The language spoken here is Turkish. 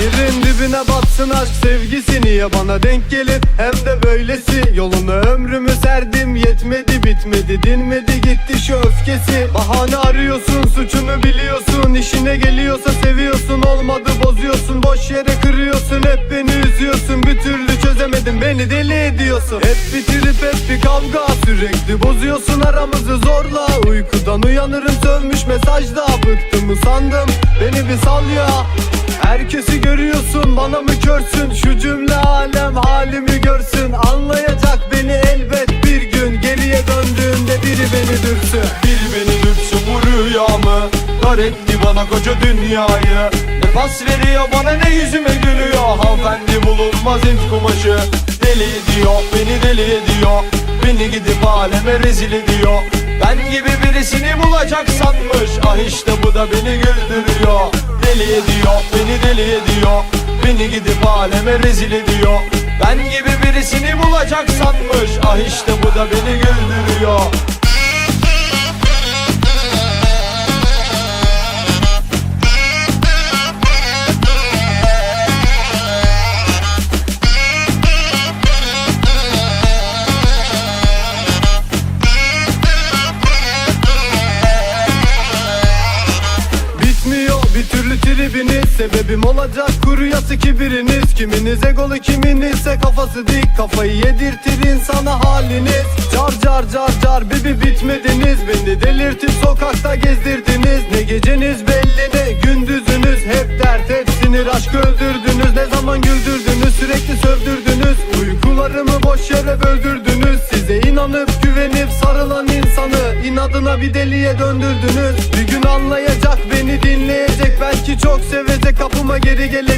Yerin dibine batsın aşk sevgisi Niye bana denk gelir? Hem de böylesi Yolunu ömrümü serdim yetmedi bitmedi Dinmedi gitti şu öfkesi. Bahane arıyorsun suçunu biliyorsun işine geliyorsa seviyorsun Olmadı bozuyorsun Beni deli ediyorsun. Hep bitirip hep bir kavga. Sürekli Bozuyorsun aramızı zorla. Uykudan uyanırım sönmüş mesajda Bıktım usandım. Beni bir sal ya Herkesi görüyorsun bana mı körsün? Şu cümle alem halimi görsün. Anlayacak beni elbet. Bir gün Geriye döndüğümde biri beni dürsün Bir beni dürtsün bu rüyamı. Dar etti bana koca dünyayı. Ne pas veriyor bana ne yüzüme gülüyor? Hanımefendi bulunmaz int kumaşı. Deli ediyor beni deli ediyor Beni gidip aleme rezil ediyor. Ben gibi birisini bulacak sanmış. Ah işte bu da beni güldürüyor. Deli ediyor beni deli ediyor Beni gidip aleme rezil ediyor. Ben gibi birisini bulacak sanmış. Ah işte bu da beni güldürüyor bir türlü tribiniz Sebebim olacak. Kuruyası kibiriniz. Kiminiz egolu kiminizse kafası dik. Kafayı yedirtir insana haliniz. Car car car car bibi bitmediniz. Beni delirtip sokakta gezdirdiniz. Ne geceniz belli ne gündüzünüz. Hep dert hep sinir. Aşk öldürdünüz. Ne zaman güldürdünüz? Sürekli sövdürdünüz. Uykularımı boş yere böldürdünüz. Size inanıp güvenip sarılan insanı inadına bir deliye döndürdünüz. Bir gün anlayacak beni geri gelecek